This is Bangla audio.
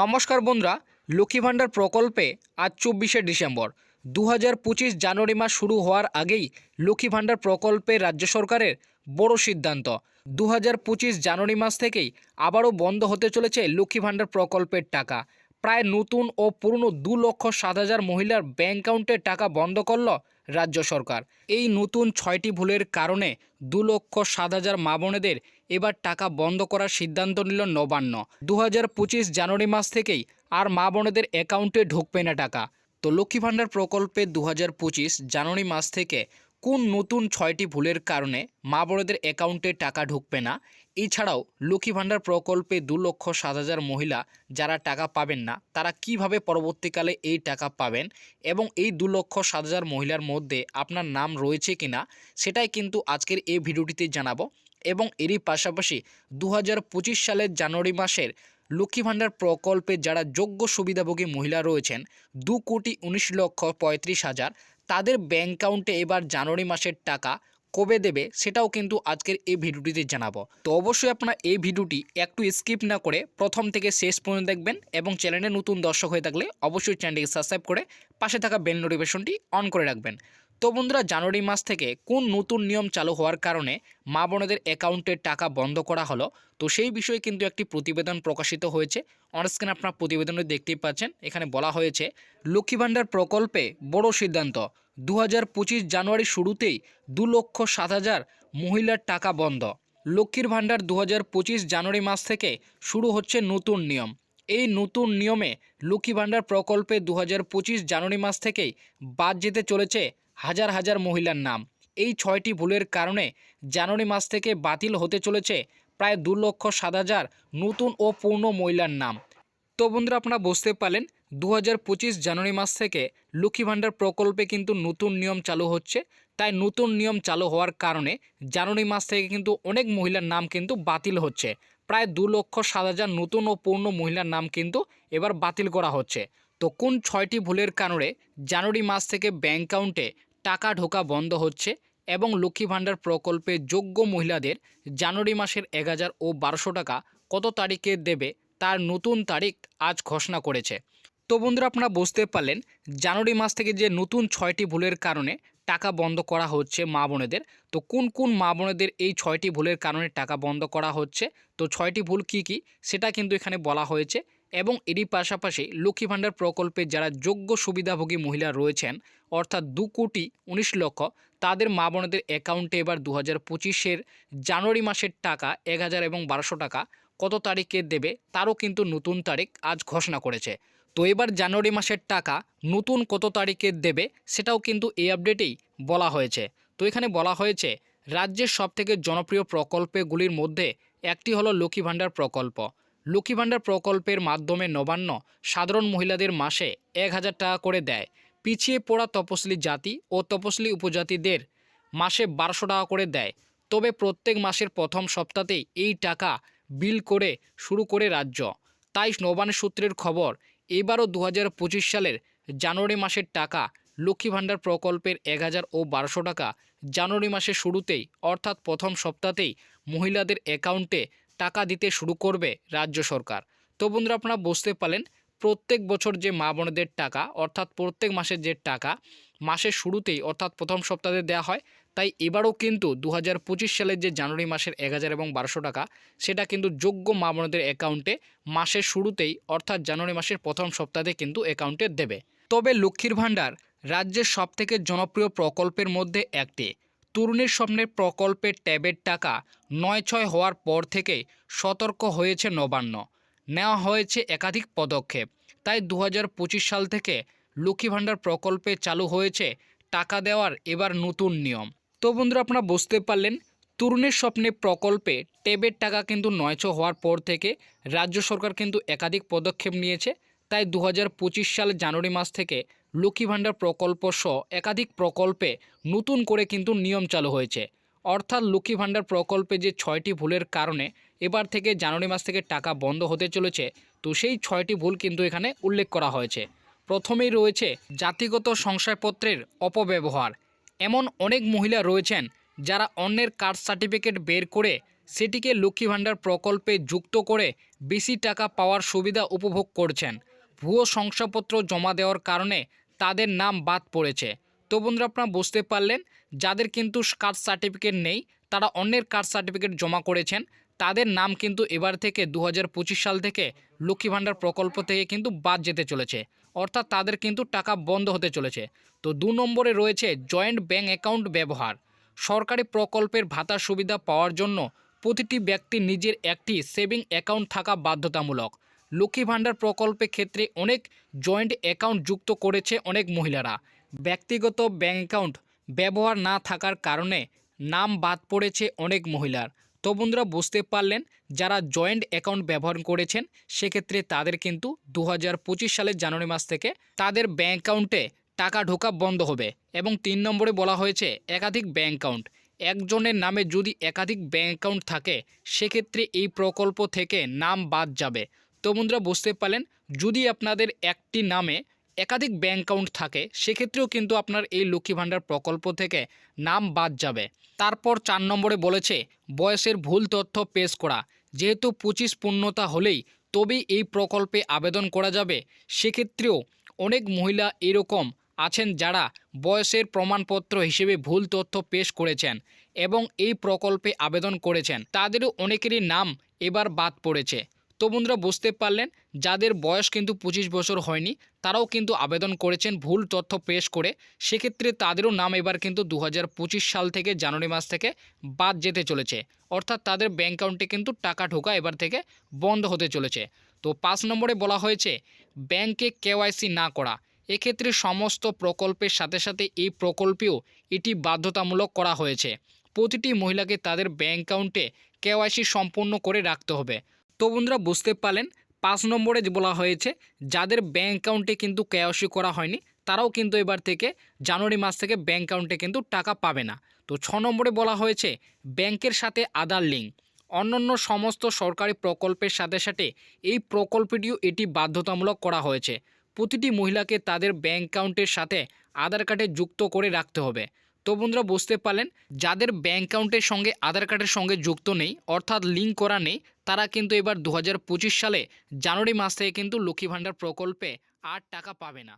নমস্কার বন্ধুরা, লক্ষ্মী ভাণ্ডার প্রকল্পে আজ চব্বিশে ডিসেম্বর। দু হাজার পঁচিশ জানুয়ারি মাস শুরু হওয়ার আগেই লক্ষ্মী ভাণ্ডার প্রকল্পে রাজ্য সরকারের বড় সিদ্ধান্ত। দু হাজার পঁচিশ জানুয়ারি মাস থেকেই আবারও বন্ধ হতে চলেছে লক্ষ্মী ভাণ্ডার প্রকল্পের টাকা। প্রায় নতুন ও পুরনো দু লক্ষ সাত হাজার মহিলার ব্যাঙ্ক অ্যাকাউন্টে টাকা বন্ধ করল রাজ্য সরকার। এই নতুন ছয়টি ভুলের কারণে দু লক্ষ সাত হাজার মা বোনেদের এবার টাকা বন্ধ করার সিদ্ধান্ত নিল নবান্ন। দু পঁচিশ জানুয়ারি মাস থেকেই আর মা বোনেদের অ্যাকাউন্টে ঢুকবে না টাকা। তো লক্ষ্মী ভাণ্ডার প্রকল্পে দু হাজার পঁচিশ জানুয়ারি মাস থেকে কোন নতুন ছয়টি ভুলের কারণে মা বোনেদের অ্যাকাউন্টে টাকা ঢুকবে না? এছাড়াও লক্ষ্মী ভাণ্ডার প্রকল্পে দু লক্ষ সাত হাজার মহিলা যারা টাকা পাবেন না, তারা কীভাবে পরবর্তীকালে এই টাকা পাবেন? এবং এই দু লক্ষ সাত হাজার মহিলার মধ্যে আপনার নাম রয়েছে কিনা? সেটাই কিন্তু আজকের এই ভিডিওটিতে জানাব। এবং এরই পাশাপাশি দু হাজার পঁচিশ সালের জানুয়ারি মাসের লক্ষ্মী ভাণ্ডার প্রকল্পে যারা যোগ্য সুবিধাভোগী মহিলা রয়েছেন, দু কোটি উনিশ লক্ষ পঁয়ত্রিশ হাজার, তাদের ব্যাঙ্ক অ্যাকাউন্টে এবার জানুয়ারি মাসের টাকা কবে দেবে সেটাও কিন্তু আজকের এই ভিডিওটিতে জানাব। তো অবশ্যই আপনারা এই ভিডিওটি একটু স্কিপ না করে প্রথম থেকে শেষ পর্যন্ত দেখবেন এবং চ্যানেলে নতুন দর্শক হয়ে থাকলে অবশ্যই চ্যানেলটিকে সাবস্ক্রাইব করে পাশে থাকা বেল নোটিফিকেশনটি অন করে রাখবেন। তো বন্ধুরা, জানুয়ারি মাস থেকে কোন নতুন নিয়ম চালু হওয়ার কারণে মা বোনেদের অ্যাকাউন্টের টাকা বন্ধ করা হলো? তো সেই বিষয়ে কিন্তু একটি প্রতিবেদন প্রকাশিত হয়েছে। অনস্ক্রিন আপনার প্রতিবেদনে দেখতেই পাচ্ছেন। এখানে বলা হয়েছে, লক্ষ্মী ভাণ্ডার প্রকল্পে বড় সিদ্ধান্ত। দু হাজার পঁচিশ জানুয়ারি শুরুতেই দু লক্ষ সাত হাজার মহিলার টাকা বন্ধ। লক্ষ্মীর ভাণ্ডার দু হাজার পঁচিশ জানুয়ারি মাস থেকে শুরু হচ্ছে নতুন নিয়ম। এই নতুন নিয়মে লক্ষ্মী ভাণ্ডার প্রকল্পে দু হাজার পঁচিশ জানুয়ারি মাস থেকেই বাদ যেতে চলেছে হাজার হাজার মহিলার নাম। এই ছয়টি ভুলের কারণে জানুয়ারি মাস থেকে বাতিল হতে চলেছে প্রায় দু লক্ষ সাত হাজার নতুন ও পূর্ণ মহিলার নাম। তো বন্ধুরা, আপনারা বুঝতে পারলেন দু হাজার পঁচিশ জানুয়ারি মাস থেকে লক্ষ্মী ভাণ্ডার প্রকল্পে কিন্তু নতুন নিয়ম চালু হচ্ছে। তাই নতুন নিয়ম চালু হওয়ার কারণে জানুয়ারি মাস থেকে কিন্তু অনেক মহিলার নাম কিন্তু বাতিল হচ্ছে। প্রায় দু লক্ষ সাত হাজার নতুন ও পূর্ণ মহিলার নাম কিন্তু এবার বাতিল করা হচ্ছে। তো কোন ছয়টি ভুলের কারণে জানুয়ারি মাস থেকে ব্যাঙ্ক অ্যাকাউন্টে টাকা ঢোকা বন্ধ হচ্ছে এবং লক্ষ্মী ভাণ্ডার প্রকল্পে যোগ্য মহিলাদের জানুয়ারি মাসের এক হাজার ও বারোশো টাকা কত তারিখে দেবে তার নতুন তারিখ আজ ঘোষণা করেছে। তো বন্ধুরা, আপনারা বুঝতে পারলেন, জানুয়ারি মাস থেকে যে নতুন ছয়টি ভুলের কারণে টাকা বন্ধ করা হচ্ছে মা বোনেদের। তো কোন কোন মা বোনেদের এই ছয়টি ভুলের কারণে টাকা বন্ধ করা হচ্ছে? তো ছয়টি ভুল কি কি? সেটা কিন্তু এখানে বলা হয়েছে। এবং এরই পাশাপাশি লক্ষ্মী ভাণ্ডার প্রকল্পে যারা যোগ্য সুবিধাভোগী মহিলা রয়েছেন, অর্থাৎ দু কোটি উনিশ লক্ষ, তাদের মা বোনেদের অ্যাকাউন্টে এবার দু হাজার পঁচিশের জানুয়ারি মাসের টাকা এক হাজার এবং বারোশো টাকা কত তারিখে দেবে তারও কিন্তু নতুন তারিখ আজ ঘোষণা করেছে। তো এবার জানুয়ারি মাসের টাকা নতুন কত তারিখে দেবে সেটাও কিন্তু এই আপডেটেই বলা হয়েছে। তো এখানে বলা হয়েছে, রাজ্যের সবথেকে জনপ্রিয় প্রকল্পগুলির মধ্যে একটি হলো লক্ষ্মী ভাণ্ডার প্রকল্প। লক্ষ্মী ভাণ্ডার প্রকল্পের মাধ্যমে নবান্ন সাধারণ মহিলাদের মাসে এক হাজার টাকা করে দেয়। পিছিয়ে পড়া তপশিলি জাতি ও তপশিলি উপজাতিদের মাসে বারোশো টাকা করে দেয়। তবে প্রত্যেক মাসের প্রথম সপ্তাহতেই এই টাকা বিল করে শুরু করে রাজ্য। তাই নবান্ন সূত্রের খবর, এবারও দু হাজার পঁচিশ সালের জানুয়ারি মাসের টাকা লক্ষ্মী ভাণ্ডার প্রকল্পের এক হাজার ও বারোশো টাকা জানুয়ারি মাসের শুরুতেই, অর্থাৎ প্রথম সপ্তাহতেই মহিলাদের অ্যাকাউন্টে টাকা দিতে শুরু করবে রাজ্য সরকার। তো বন্ধুরা, আপনারা বুঝতে পারলেন, প্রত্যেক বছর যে মা বোনেদের টাকা, অর্থাৎ প্রত্যেক মাসের যে টাকা, মাসের শুরুতেই, অর্থাৎ প্রথম সপ্তাহে দেওয়া হয়, তাই এবারও কিন্তু দু হাজার পঁচিশ সালের যে জানুয়ারি মাসের এক হাজার এবং বারোশো টাকা, সেটা কিন্তু যোগ্য মা বোনেদের অ্যাকাউন্টে মাসের শুরুতেই, অর্থাৎ জানুয়ারি মাসের প্রথম সপ্তাহে কিন্তু অ্যাকাউন্টে দেবে। তবে লক্ষ্মীর ভাণ্ডার রাজ্যের সবথেকে জনপ্রিয় প্রকল্পের মধ্যে একটি। তরুণীর স্বপ্নের প্রকল্পের ট্যাবের টাকা নয় ছয় হওয়ার পর থেকে সতর্ক হয়েছে নবান্ন। নেওয়া হয়েছে একাধিক পদক্ষেপ। তাই দু হাজার পঁচিশ সাল থেকে লক্ষ্মী ভাণ্ডার প্রকল্পে চালু হয়েছে টাকা দেওয়ার এবার নতুন নিয়ম। তো বন্ধুরা, আপনারা বুঝতে পারলেন, তরুণের স্বপ্নে প্রকল্পে ট্যাবের টাকা কিন্তু নয়ছ হওয়ার পর থেকে রাজ্য সরকার কিন্তু একাধিক পদক্ষেপ নিয়েছে। তাই দু হাজার পঁচিশ সাল জানুয়ারি মাস থেকে লক্ষ্মী ভাণ্ডার প্রকল্প সহ একাধিক প্রকল্পে নতুন করে কিন্তু নিয়ম চালু হয়েছে। অর্থাৎ লক্ষ্মী ভাণ্ডার প্রকল্পে যে ছয়টি ভুলের কারণে এবার থেকে জানুয়ারি মাস থেকে টাকা বন্ধ হতে চলেছে, তো সেই ছয়টি ভুল কিন্তু এখানে উল্লেখ করা হয়েছে। প্রথমেই রয়েছে জাতিগত শংসাপত্রের অপব্যবহার। এমন অনেক মহিলা রয়েছেন যারা অন্যের কার্ড সার্টিফিকেট বের করে সেটিকে লক্ষ্মী ভাণ্ডার প্রকল্পে যুক্ত করে বেশি টাকা পাওয়ার সুবিধা উপভোগ করছেন। ভুয়ো শংসাপত্র জমা দেওয়ার কারণে তাদের নাম বাদ পড়েছে। তো বন্ধুরা, আপনারা বুঝতে পারলেন, যাদের কিন্তু কাস্ট সার্টিফিকেট নেই, তারা অন্যের কাস্ট সার্টিফিকেট জমা করেছেন। তাদের নাম কিন্তু এবার থেকে দু হাজার পঁচিশ সাল থেকে লক্ষ্মী ভাণ্ডার প্রকল্প থেকে কিন্তু বাদ যেতে চলেছে। অর্থাৎ তাদের কিন্তু টাকা বন্ধ হতে চলেছে। তো দু নম্বরে রয়েছে জয়েন্ট ব্যাঙ্ক অ্যাকাউন্ট ব্যবহার। সরকারি প্রকল্পের ভাতার সুবিধা পাওয়ার জন্য প্রতিটি ব্যক্তি নিজের একটি সেভিং অ্যাকাউন্ট থাকা বাধ্যতামূলক। লক্ষ্মী ভাণ্ডার প্রকল্পের ক্ষেত্রে অনেক জয়েন্ট অ্যাকাউন্ট যুক্ত করেছে অনেক মহিলারা। ব্যক্তিগত ব্যাঙ্ক অ্যাকাউন্ট ব্যবহার না থাকার কারণে নাম বাদ পড়েছে অনেক মহিলার। তো বন্ধুরা, বুঝতে পারলেন, যারা জয়েন্ট অ্যাকাউন্ট ব্যবহার করেছেন, সেক্ষেত্রে তাদের কিন্তু দু হাজার পঁচিশ সালের জানুয়ারি মাস থেকে তাদের ব্যাঙ্ক অ্যাকাউন্টে টাকা ঢোকা বন্ধ হবে এবং তিন নম্বরে বলা হয়েছে একাধিক ব্যাঙ্ক অ্যাকাউন্ট। একজনের নামে যদি একাধিক ব্যাঙ্ক অ্যাকাউন্ট থাকে, সেক্ষেত্রে এই প্রকল্প থেকে নাম বাদ যাবে। তো বন্ধুরা বুঝতে পারলেন, যদি আপনাদের একটি নামে একাধিক ব্যাঙ্ক অ্যাকাউন্ট থাকে, সেক্ষেত্রেও কিন্তু আপনার এই লক্ষ্মী ভাণ্ডার প্রকল্প থেকে নাম বাদ যাবে। তারপর চার নম্বরে বলেছে, বয়সের ভুল তথ্য পেশ করা। যেহেতু পঁচিশ পূর্ণতা হলেই তবেই এই প্রকল্পে আবেদন করা যাবে, সেক্ষেত্রেও অনেক মহিলা এরকম আছেন যারা বয়সের প্রমাণপত্র হিসেবে ভুল তথ্য পেশ করেছেন এবং এই প্রকল্পে আবেদন করেছেন। তাদেরও অনেকেরই নাম এবার বাদ পড়েছে। তো বন্ধুরা বুঝতে পারলেন, যাদের বয়স কিন্তু পঁচিশ বছর হয়নি, তারাও কিন্তু আবেদন করেছেন ভুল তথ্য পেশ করে। সেক্ষেত্রে তাদেরও নাম এবার কিন্তু দু হাজার পঁচিশ সাল থেকে জানুয়ারি মাস থেকে বাদ যেতে চলেছে। অর্থাৎ তাদের ব্যাঙ্ক অ্যাকাউন্টে কিন্তু টাকা ঢোকা এবার থেকে বন্ধ হতে চলেছে। তো পাঁচ নম্বরে বলা হয়েছে ব্যাংকে কেওয়াইসি না করা। এক্ষেত্রে সমস্ত প্রকল্পের সাথে সাথে এই প্রকল্পেও এটি বাধ্যতামূলক করা হয়েছে। প্রতিটি মহিলাকে তাদের ব্যাঙ্ক অ্যাকাউন্টে কেওয়াইসি সম্পূর্ণ করে রাখতে হবে। তো বন্ধুরা বুঝতে পারলেন, পাঁচ নম্বরে বলা হয়েছে, যাদের ব্যাঙ্ক অ্যাকাউন্টে কিন্তু কেওয়াইসি করা হয়নি, তারাও কিন্তু এবার থেকে জানুয়ারি মাস থেকে ব্যাঙ্ক অ্যাকাউন্টে কিন্তু টাকা পাবে না। তো ছ নম্বরে বলা হয়েছে, ব্যাংকের সাথে আধার লিঙ্ক অন্যান্য সমস্ত সরকারি প্রকল্পের সাথে সাথে এই প্রকল্পটিও এটি বাধ্যতামূলক করা হয়েছে। প্রতিটি মহিলাকে তাদের ব্যাঙ্ক অ্যাকাউন্টের সাথে আধার কার্ডে যুক্ত করে রাখতে হবে। তো বন্ধুরা বুঝতে পারলেন, যাদের ব্যাঙ্ক অ্যাকাউন্টের সঙ্গে আধার কার্ডের সঙ্গে যুক্ত নেই, অর্থাৎ লিঙ্ক করা নেই, তারা কিন্তু এবার দু হাজার পঁচিশ সালে জানুয়ারি মাস থেকে কিন্তু লক্ষ্মী ভাণ্ডার প্রকল্পে আর টাকা পাবে না।